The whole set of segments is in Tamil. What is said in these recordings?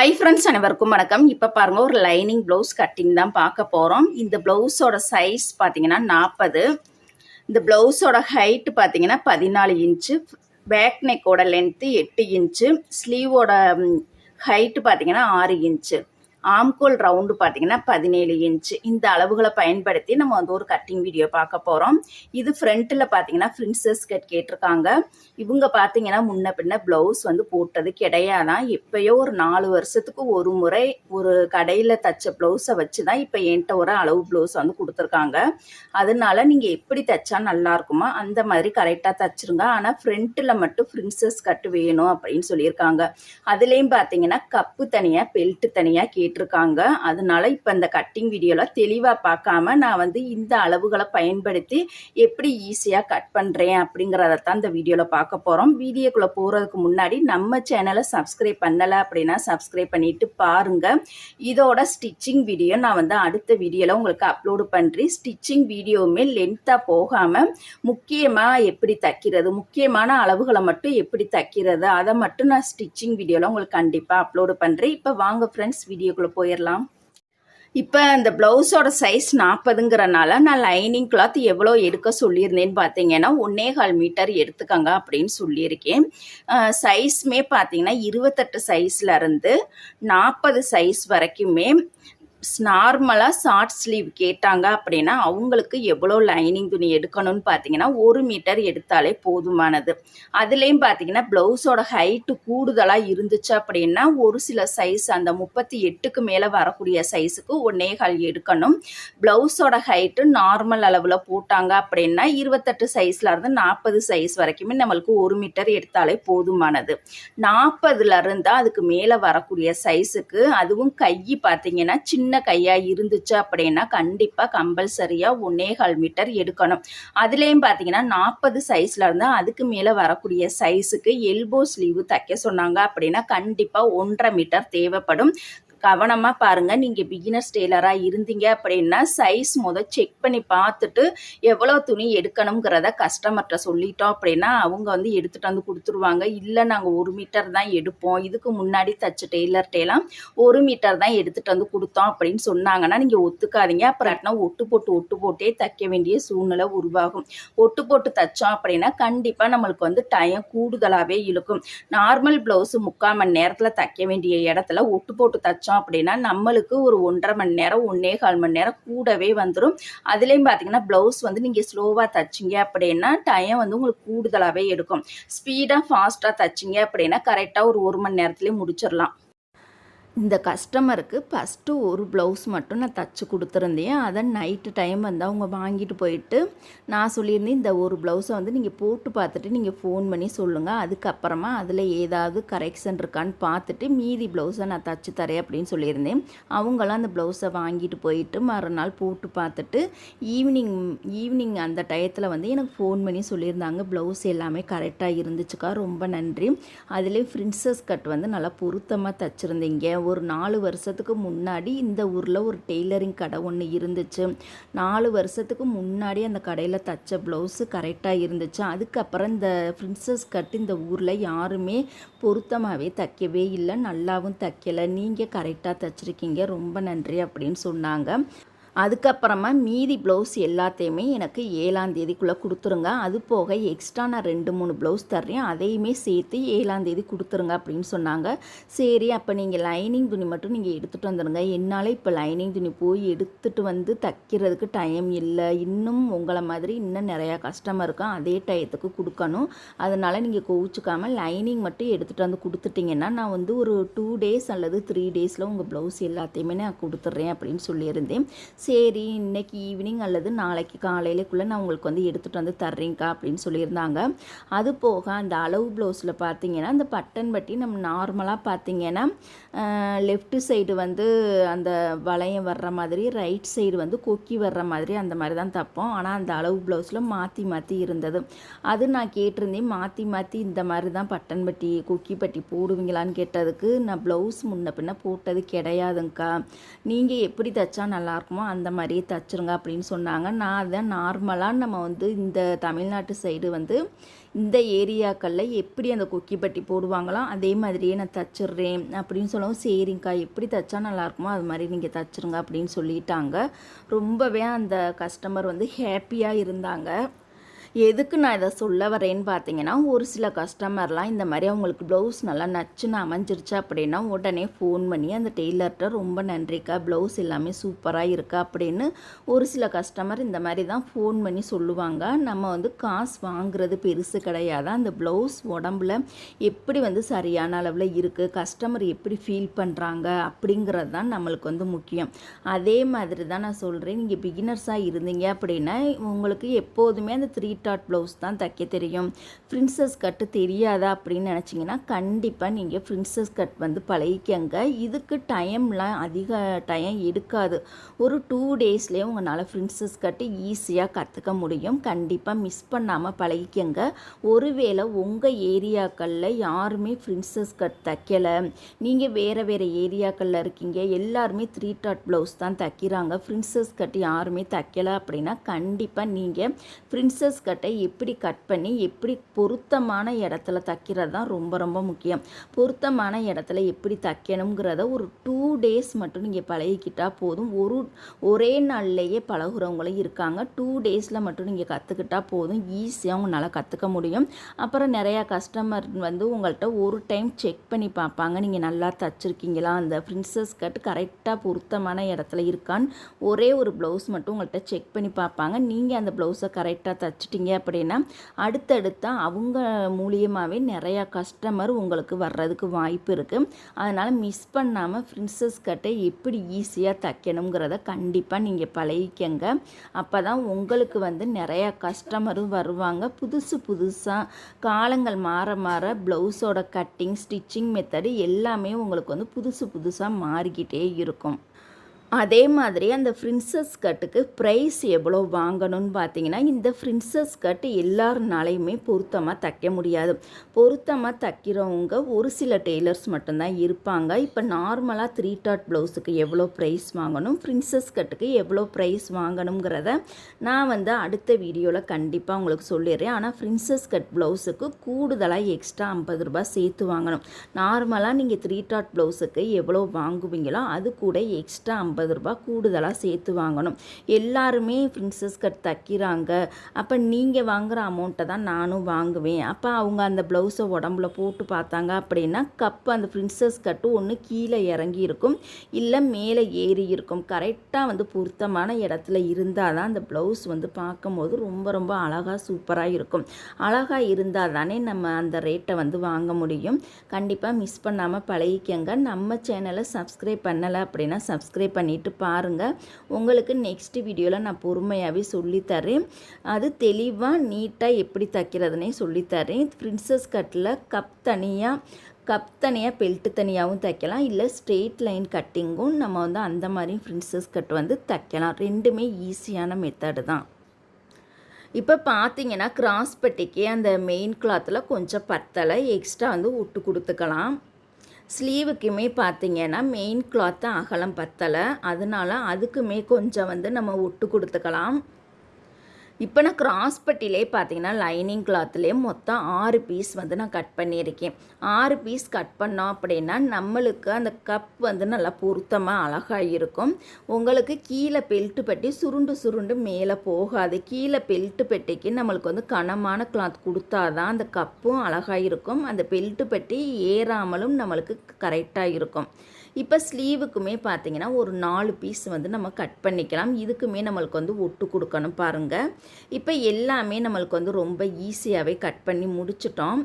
ஹாய் ஃப்ரெண்ட்ஸ் அனைவருக்கும் வணக்கம். இப்போ பாருங்கள் ஒரு லைனிங் ப்ளவுஸ் கட்டிங் தான் பார்க்க போகிறோம் இந்த ப்ளவுஸோட சைஸ் பார்த்தீங்கன்னா நாற்பது இந்த ப்ளவுஸோட ஹைட்டு பார்த்தீங்கன்னா பதினாலு இன்ச்சு பேக் நெக்கோட லென்த்து எட்டு இன்ச்சு ஸ்லீவோட ஹைட்டு பார்த்தீங்கன்னா ஆறு இன்ச்சு ஆம்கோல் ரவுண்டு பார்த்தீங்கன்னா பதினேழு இன்ச்சு இந்த அளவுகளை பயன்படுத்தி நம்ம வந்து ஒரு கட்டிங் வீடியோ பார்க்க போகிறோம் இது ஃப்ரண்ட்டில் பார்த்தீங்கன்னா ஃப்ரின்சஸ் கட் கேட்டிருக்காங்க. இவங்க பார்த்தீங்கன்னா முன்ன பின்ன ப்ளவுஸ் வந்து போட்டது கிடையாதான். எப்பயோ ஒரு நாலு வருஷத்துக்கு ஒரு முறை ஒரு கடையில் தச்ச ப்ளவுஸை வச்சு தான் இப்போ என்கிட்ட ஒரு அளவு ப்ளவுஸ் வந்து கொடுத்துருக்காங்க. அதனால நீங்கள் எப்படி தைச்சா நல்லா இருக்குமோ அந்த மாதிரி கரெக்டாக தச்சிருங்க. ஆனால் ஃப்ரண்ட்டில் மட்டும் ஃப்ரின்சஸ் கட் வேணும் அப்படின்னு சொல்லியிருக்காங்க. அதுலேயும் பார்த்தீங்கன்னா கப்பு தனியாக பெல்ட்டு தனியாக இருக்காங்க அதனால இப்போ இந்த கட்டிங் வீடியோவில் தெளிவாக பார்க்காம நான் வந்து இந்த அளவுகளை பயன்படுத்தி எப்படி ஈஸியாக கட் பண்ணுறேன் அப்படிங்கிறத தான் இந்த வீடியோவில் பார்க்க போகிறோம் வீடியோக்குள்ளே போகிறதுக்கு முன்னாடி நம்ம சேனலை சப்ஸ்கிரைப் பண்ணலை அப்படின்னா சப்ஸ்கிரைப் பண்ணிட்டு பாருங்கள் இதோட ஸ்டிச்சிங் வீடியோ நான் வந்து அடுத்த வீடியோவில் உங்களுக்கு அப்லோடு பண்ணுறேன் ஸ்டிச்சிங் வீடியோவுமே லென்த்தாக போகாமல் முக்கியமாக எப்படி தைக்கிறது முக்கியமான அளவுகளை மட்டும் எப்படி தைக்கிறது அதை மட்டும் நான் ஸ்டிச்சிங் வீடியோவில் உங்களுக்கு கண்டிப்பாக அப்லோடு பண்ணுறேன் இப்போ வாங்க ஃப்ரெண்ட்ஸ் வீடியோ வீடியோக்குள்ளே போயிடலாம் இப்போ இந்த ப்ளவுஸோட சைஸ் நாற்பதுங்கிறனால நான் லைனிங் கிளாத் எவ்வளோ எடுக்க சொல்லியிருந்தேன்னு பார்த்தீங்கன்னா ஒன்னே கால் மீட்டர் எடுத்துக்கங்க அப்படின்னு சொல்லியிருக்கேன். சைஸ்மே பார்த்தீங்கன்னா இருபத்தெட்டு சைஸ்லேருந்து நாற்பது சைஸ் வரைக்குமே நார்மலாக ஷார்ட் ஸ்லீவ் கேட்டாங்க அப்படின்னா அவங்களுக்கு எவ்வளோ லைனிங் துணி எடுக்கணும்னு பார்த்தீங்கன்னா ஒரு மீட்டர் எடுத்தாலே போதுமானது. அதுலேயும் பார்த்தீங்கன்னா ப்ளவுஸோட ஹைட்டு கூடுதலாக இருந்துச்சு அப்படின்னா ஒரு சில சைஸ் அந்த முப்பத்தி எட்டுக்கு மேலே வரக்கூடிய சைஸுக்கு ஒன்னே கால் எடுக்கணும். ப்ளவுஸோட ஹைட்டு நார்மல் அளவில் போட்டாங்க அப்படின்னா இருபத்தெட்டு சைஸ்லேருந்து நாற்பது சைஸ் வரைக்குமே நம்மளுக்கு ஒரு மீட்டர் எடுத்தாலே போதுமானது. நாற்பதுலேருந்து அதுக்கு மேலே வரக்கூடிய சைஸுக்கு அதுவும் கை பார்த்தீங்கன்னா சின்ன கையாக இருந்துச்சு அப்படின்னா கண்டிப்பாக கம்பல்சரியாக ஒன்னே கால் மீட்டர் எடுக்கணும். அதுலேயும் பார்த்தீங்கன்னா நாற்பது சைஸ்ல இருந்தால் அதுக்கு மேலே வரக்கூடிய சைஸுக்கு எல்போ ஸ்லீவ் தைக்க சொன்னாங்க அப்படின்னா கண்டிப்பாக ஒன்றரை மீட்டர் தேவைப்படும். கவனமாக பாருங்கள் நீங்கள் பிகினர்ஸ் டெய்லராக இருந்தீங்க அப்படின்னா சைஸ் முத செக் பண்ணி பார்த்துட்டு எவ்வளோ துணி எடுக்கணுங்கிறத கஸ்டமர்கிட்ட சொல்லிட்டோம் அப்படின்னா அவங்க வந்து எடுத்துகிட்டு வந்து கொடுத்துருவாங்க. இல்லை நாங்கள் ஒரு மீட்டர் தான் எடுப்போம். இதுக்கு முன்னாடி தச்ச டெய்லர்கிட்டலாம் ஒரு மீட்டர் தான் எடுத்துகிட்டு வந்து கொடுத்தோம் அப்படின்னு சொன்னாங்கன்னா நீங்கள் ஒத்துக்காதீங்க. அப்புறம் ஒட்டு போட்டு ஒட்டு போட்டே தைக்க வேண்டிய சூழ்நிலை உருவாகும். ஒட்டு போட்டு தைச்சோம் அப்படின்னா கண்டிப்பாக நம்மளுக்கு வந்து டைம் கூடுதலாகவே இழுக்கும். நார்மல் ப்ளவுஸு முக்கால் மணி நேரத்தில் தைக்க வேண்டிய இடத்துல ஒட்டு போட்டு தைச்சோம் வச்சோம் அப்படின்னா நம்மளுக்கு ஒரு ஒன்றரை மணி நேரம் ஒன்றே கால் மணி நேரம் கூடவே வந்துடும் அதுலேயும் பார்த்தீங்கன்னா ப்ளவுஸ் வந்து நீங்கள் ஸ்லோவாக தைச்சிங்க அப்படின்னா டைம் வந்து உங்களுக்கு கூடுதலாகவே எடுக்கும். ஸ்பீடாக ஃபாஸ்ட்டாக தைச்சிங்க அப்படின்னா கரெக்டாக ஒரு ஒரு மணி நேரத்துலேயே முடிச்சிடலாம் இந்த கஸ்டமருக்கு ஃபஸ்ட்டு ஒரு ப்ளவுஸ் மட்டும் நான் தச்சு கொடுத்துருந்தேன். அதை நைட்டு டைம் வந்து அவங்க வாங்கிட்டு போயிட்டு நான் சொல்லியிருந்தேன் இந்த ஒரு ப்ளவுஸை வந்து நீங்கள் போட்டு பார்த்துட்டு நீங்கள் ஃபோன் பண்ணி சொல்லுங்கள் அதுக்கப்புறமா அதில் ஏதாவது கரெக்ஷன் இருக்கான்னு பார்த்துட்டு மீதி ப்ளவுஸை நான் தச்சு தரேன் அப்படின்னு சொல்லியிருந்தேன். அவங்களாம் அந்த ப்ளவுஸை வாங்கிட்டு போயிட்டு மறுநாள் போட்டு பார்த்துட்டு ஈவினிங் ஈவினிங் அந்த டயத்தில் வந்து எனக்கு ஃபோன் பண்ணி சொல்லியிருந்தாங்க. ப்ளவுஸ் எல்லாமே கரெக்டாக இருந்துச்சுக்கா ரொம்ப நன்றி. அதிலே பிரின்சஸ் கட் வந்து நல்லா பொருத்தமாக தச்சுருந்தீங்க. ஒரு நாலு வருஷத்துக்கு முன்னாடி இந்த ஊரில் ஒரு டெய்லரிங் கடை ஒன்று இருந்துச்சு. நாலு வருஷத்துக்கு முன்னாடி அந்த கடையில் தைச்ச ப்ளவுஸு கரெக்டாக இருந்துச்சு. அதுக்கப்புறம் இந்த பிரின்சஸ் கட் இந்த ஊரில் யாருமே பொருத்தமாகவே தைக்கவே இல்லை. நல்லாவும் தைக்கலை. நீங்கள் கரெக்டாக தைச்சிருக்கீங்க. ரொம்ப நன்றி அப்படின்னு சொன்னாங்க. அதுக்கப்புறமா மீதி ப்ளவுஸ் எல்லாத்தையுமே எனக்கு ஏழாம் தேதிக்குள்ளே கொடுத்துருங்க. அது போக எக்ஸ்ட்ரா நான் ரெண்டு மூணு ப்ளவுஸ் தர்றேன். அதையுமே சேர்த்து ஏழாம் தேதி கொடுத்துருங்க அப்படின்னு சொன்னாங்க. சரி அப்போ நீங்கள் லைனிங் துணி மட்டும் நீங்கள் எடுத்துகிட்டு வந்துடுங்க என்னால் இப்போ லைனிங் துணி போய் எடுத்துகிட்டு வந்து தைக்கிறதுக்கு டைம் இல்லை. இன்னும் உங்களை மாதிரி இன்னும் நிறையா கஷ்டமாக இருக்கும் அதே டயத்துக்கு கொடுக்கணும். அதனால் நீங்கள் கோவிச்சுக்காமல் லைனிங் மட்டும் எடுத்துகிட்டு வந்து கொடுத்துட்டிங்கன்னா நான் வந்து ஒரு டூ டேஸ் அல்லது த்ரீ டேஸில் உங்கள் ப்ளவுஸ் எல்லாத்தையுமே நான் கொடுத்துட்றேன் அப்படின்னு சொல்லியிருந்தேன். சரி இன்னைக்கு ஈவினிங் அல்லது நாளைக்கு காலையிலக்குள்ளே நான் உங்களுக்கு வந்து எடுத்துகிட்டு வந்து தர்றேங்க்கா அப்படின்னு சொல்லியிருந்தாங்க. அது போக அந்த அளவு ப்ளவுஸில் பார்த்தீங்கன்னா அந்த பட்டன் பட்டி நம்ம நார்மலாக பார்த்தீங்கன்னா லெஃப்ட் சைடு வந்து அந்த வளையம் வர்ற மாதிரி ரைட் சைடு வந்து கொக்கி வர்ற மாதிரி அந்த மாதிரி தான் தைப்போம். ஆனால் அந்த அளவு ப்ளவுஸில் மாற்றி மாற்றி இருந்தது. அது நான் கேட்டிருந்தேன் மாற்றி மாற்றி இந்த மாதிரி தான் பட்டன் பட்டி கொக்கி பட்டி போடுவீங்களான்னு கேட்டதுக்கு நான் ப்ளவுஸ் முன்ன பின்ன போட்டது கிடையாதுங்க்கா நீங்கள் எப்படி தைச்சா நல்லாயிருக்குமோ அந்த மாதிரியே தச்சுருங்க அப்படின்னு சொன்னாங்க. நான் அதை நார்மலாக நம்ம வந்து இந்த தமிழ்நாட்டு சைடு வந்து இந்த ஏரியாக்களில் எப்படி அந்த கொக்கி பட்டி போடுவாங்களோ அதே மாதிரியே நான் தச்சிடுறேன் அப்படின்னு சொல்லவும் சரிங்க்கா எப்படி தைச்சா நல்லாயிருக்குமோ அது மாதிரி நீங்கள் தச்சுருங்க அப்படின்னு சொல்லிட்டாங்க. ரொம்பவே அந்த கஸ்டமர் வந்து ஹாப்பியாக இருந்தாங்க. எதுக்கு நான் இதை சொல்ல வரேன்னு பார்த்தீங்கன்னா ஒரு சில கஸ்டமர்லாம் இந்த மாதிரி அவங்களுக்கு ப்ளவுஸ் நல்லா நச்சுன்னு அமைஞ்சிருச்சு அப்படின்னா உடனே ஃபோன் பண்ணி அந்த டெய்லர்கிட்ட ரொம்ப நன்றிக்கா ப்ளவுஸ் எல்லாமே சூப்பராக இருக்கா அப்படின்னு ஒரு சில கஸ்டமர் இந்த மாதிரி தான் ஃபோன் பண்ணி சொல்லுவாங்க. நம்ம வந்து காசு வாங்குறது பெருசு கிடையாது. அந்த ப்ளவுஸ் உடம்புல எப்படி வந்து சரியான அளவில் இருக்குது கஸ்டமர் எப்படி ஃபீல் பண்ணுறாங்க அப்படிங்கிறது தான் நம்மளுக்கு வந்து முக்கியம். அதே மாதிரி தான் நான் சொல்கிறேன் நீங்கள் பிகினர்ஸாக இருந்தீங்க அப்படின்னா உங்களுக்கு எப்போதுமே அந்த த்ரீ டாட் ப்ளவுஸ் தான் தைக்க தெரியும். பிரின்சஸ் கட்டு தெரியாதா அப்படின்னு நினச்சிங்கன்னா கண்டிப்பாக நீங்கள் பிரின்சஸ் கட் வந்து பழகிக்கங்க. இதுக்கு டைம்லாம் அதிக டைம் எடுக்காது. ஒரு டூ டேஸ்லேயே உங்களால் பிரின்சஸ் கட்டு ஈஸியாக கற்றுக்க முடியும். கண்டிப்பாக மிஸ் பண்ணாமல் பழகிக்கங்க. ஒருவேளை உங்கள் ஏரியாக்களில் யாருமே பிரின்சஸ் கட் தைக்கலை. நீங்கள் வேறு வேறு ஏரியாக்களில் இருக்கீங்க. எல்லாருமே த்ரீ டாட் ப்ளவுஸ் தான் தைக்கிறாங்க. பிரின்சஸ் கட் யாருமே தைக்கலை அப்படின்னா கண்டிப்பாக நீங்கள் பிரின்சஸ் கட்டை எப்படி கட் பண்ணி எப்படி பொருத்தமான இடத்துல தைக்கிறது தான் ரொம்ப ரொம்ப முக்கியம். பொருத்தமான இடத்துல எப்படி தைக்கணுங்கிறத ஒரு டூ டேஸ் மட்டும் நீங்கள் பழகிக்கிட்டால் போதும். ஒரு ஒரே நாள்லேயே பழகுறவங்களும் இருக்காங்க. டூ டேஸில் மட்டும் நீங்கள் கற்றுக்கிட்டால் போதும். ஈஸியாக உங்களால் கற்றுக்க முடியும். அப்புறம் நிறையா கஸ்டமர் வந்து உங்கள்கிட்ட ஒரு டைம் செக் பண்ணி பார்ப்பாங்க. நீங்கள் நல்லா தச்சுருக்கீங்களா? அந்த பிரின்சஸ் கட் கரெக்டாக பொருத்தமான இடத்துல இருக்கான்னு ஒரே ஒரு ப்ளவுஸ் மட்டும் உங்கள்கிட்ட செக் பண்ணி பார்ப்பாங்க. நீங்கள் அந்த ப்ளவுஸை கரெக்டாக தச்சுட்டீங்க அப்படின்னா அடுத்தடுத்த அவங்க மூலியமாகவே நிறையா கஸ்டமர் உங்களுக்கு வர்றதுக்கு வாய்ப்பு இருக்குது அதனால் மிஸ் பண்ணாமல் பிரின்சஸ் கட்டை எப்படி ஈஸியாக தைக்கணுங்கிறத கண்டிப்பாக நீங்கள் பழகிக்கங்க. அப்போ தான் உங்களுக்கு வந்து நிறையா கஸ்டமரும் வருவாங்க. புதுசு புதுசாக காலங்கள் மாற மாற ப்ளவுஸோட கட்டிங் ஸ்டிச்சிங் மெத்தடு எல்லாமே உங்களுக்கு வந்து புதுசு புதுசாக மாறிக்கிட்டே இருக்கும். அதே மாதிரி அந்த ஃப்ரின்சஸ் கட்டுக்கு ப்ரைஸ் எவ்வளோ வாங்கணும்னு பார்த்தீங்கன்னா இந்த ஃப்ரின்சஸ் கட் எல்லாருனாலையுமே பொருத்தமாக தைக்க முடியாது. பொருத்தமாக தைக்கிறவங்க ஒரு சில டெய்லர்ஸ் மட்டும்தான் இருப்பாங்க. இப்போ நார்மலாக த்ரீ டாட் ப்ளவுஸுக்கு எவ்வளோ ப்ரைஸ் வாங்கணும் ஃப்ரின்சஸ் கட்டுக்கு எவ்வளோ ப்ரைஸ் வாங்கணுங்கிறத நான் வந்து அடுத்த வீடியோவில் கண்டிப்பாக உங்களுக்கு சொல்லிடுறேன். ஆனால் ஃப்ரின்சஸ் கட் ப்ளவுஸுக்கு கூடுதலாக எக்ஸ்ட்ரா ஐம்பது ரூபாய் சேர்த்து வாங்கணும். நார்மலாக நீங்கள் த்ரீ டாட் ப்ளவுஸுக்கு எவ்வளோ வாங்குவீங்களோ அது கூட எக்ஸ்ட்ரா ஐம்பது ஐம்பது ரூபா கூடுதலாக சேர்த்து வாங்கணும். எல்லாருமே பிரின்சஸ் கட் தைக்கிறாங்க. அப்போ நீங்கள் வாங்குகிற அமௌண்ட்டை தான் நானும் வாங்குவேன். அப்போ அவங்க அந்த ப்ளவுஸை உடம்புல போட்டு பார்த்தாங்க அப்படின்னா கப் அந்த பிரின்சஸ் கட்டு ஒன்று கீழே இறங்கி இருக்கும். இல்லை மேலே ஏறி இருக்கும். கரெக்டாக வந்து பொருத்தமான இடத்துல இருந்தால் தான் அந்த ப்ளவுஸ் வந்து பார்க்கும்போது ரொம்ப ரொம்ப அழகாக சூப்பராக இருக்கும். அழகாக இருந்தால் தானே நம்ம அந்த ரேட்டை வந்து வாங்க முடியும். கண்டிப்பாக மிஸ் பண்ணாமல் பழகிக்கங்க. நம்ம சேனலை சப்ஸ்கிரைப் பண்ணலை அப்படின்னா சப்ஸ்கிரைப் பண்ணி பண்ணிவிட்டு பாருங்கள் உங்களுக்கு நெக்ஸ்ட் வீடியோவில் நான் பொறுமையாகவே சொல்லித்தரேன். அது தெளிவாக நீட்டாக எப்படி தைக்கிறதுனே சொல்லித்தரேன். பிரின்சஸ் கட்டில் கப் தனியாக கப் தனியாக பெல்ட்டு தனியாகவும் தைக்கலாம். இல்லை ஸ்ட்ரெயிட் லைன் கட்டிங்கும் நம்ம வந்து அந்த மாதிரியும் பிரின்சஸ் கட் வந்து தைக்கலாம். ரெண்டுமே ஈஸியான மெத்தடு தான். இப்போ பார்த்தீங்கன்னா கிராஸ் பட்டிக்கு அந்த மெயின் கிளாத்தில் கொஞ்சம் பத்தலை. எக்ஸ்ட்ரா வந்து விட்டு கொடுத்துக்கலாம். ஸ்லீவுக்குமே பார்த்தீங்கன்னா மெயின் கிளாத்து அகலம் பத்தலை. அதனால் அதுக்குமே கொஞ்சம் வந்து நம்ம ஒட்டு கொடுத்துக்கலாம். இப்போ நான் கிராஸ் பட்டிலே பார்த்தீங்கன்னா லைனிங் கிளாத்லேயே மொத்தம் ஆறு பீஸ் வந்து நான் கட் பண்ணியிருக்கேன். ஆறு பீஸ் கட் பண்ணோம் அப்படின்னா நம்மளுக்கு அந்த கப் வந்து நல்லா பொருத்தமாக அழகாக இருக்கும் உங்களுக்கு கீழே பெல்ட்டு பெட்டி சுருண்டு சுருண்டு மேலே போகாது. கீழே பெல்ட்டு பெட்டிக்கு நம்மளுக்கு வந்து கனமான கிளாத் கொடுத்தா தான் அந்த கப்பும் அழகாக இருக்கும் அந்த பெல்ட்டு பெட்டி ஏறாமலும் நம்மளுக்கு கரெக்டாக இருக்கும். இப்போ ஸ்லீவுக்குமே பார்த்தீங்கன்னா ஒரு நாலு பீஸ் வந்து நம்ம கட் பண்ணிக்கலாம். இதுக்குமே நம்மளுக்கு வந்து ஒட்டு கொடுக்கணும் பாருங்கள் இப்போ எல்லாமே நம்மளுக்கு வந்து ரொம்ப ஈஸியாகவே கட் பண்ணி முடிச்சிட்டோம்.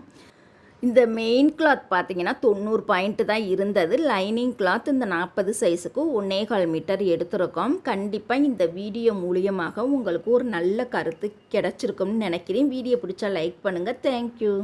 இந்த மெயின் கிளாத் பார்த்தீங்கன்னா தொண்ணூறு பாயிண்ட்டு தான் இருந்தது. லைனிங் கிளாத் இந்த நாற்பது சைஸுக்கு ஒன்னேகால் மீட்டர் எடுத்திருக்கோம். கண்டிப்பாக இந்த வீடியோ மூலியமாக உங்களுக்கு ஒரு நல்ல கருத்து கிடச்சிருக்கும்னு நினைக்கிறேன். வீடியோ பிடிச்சா லைக் பண்ணுங்கள் தேங்க்யூ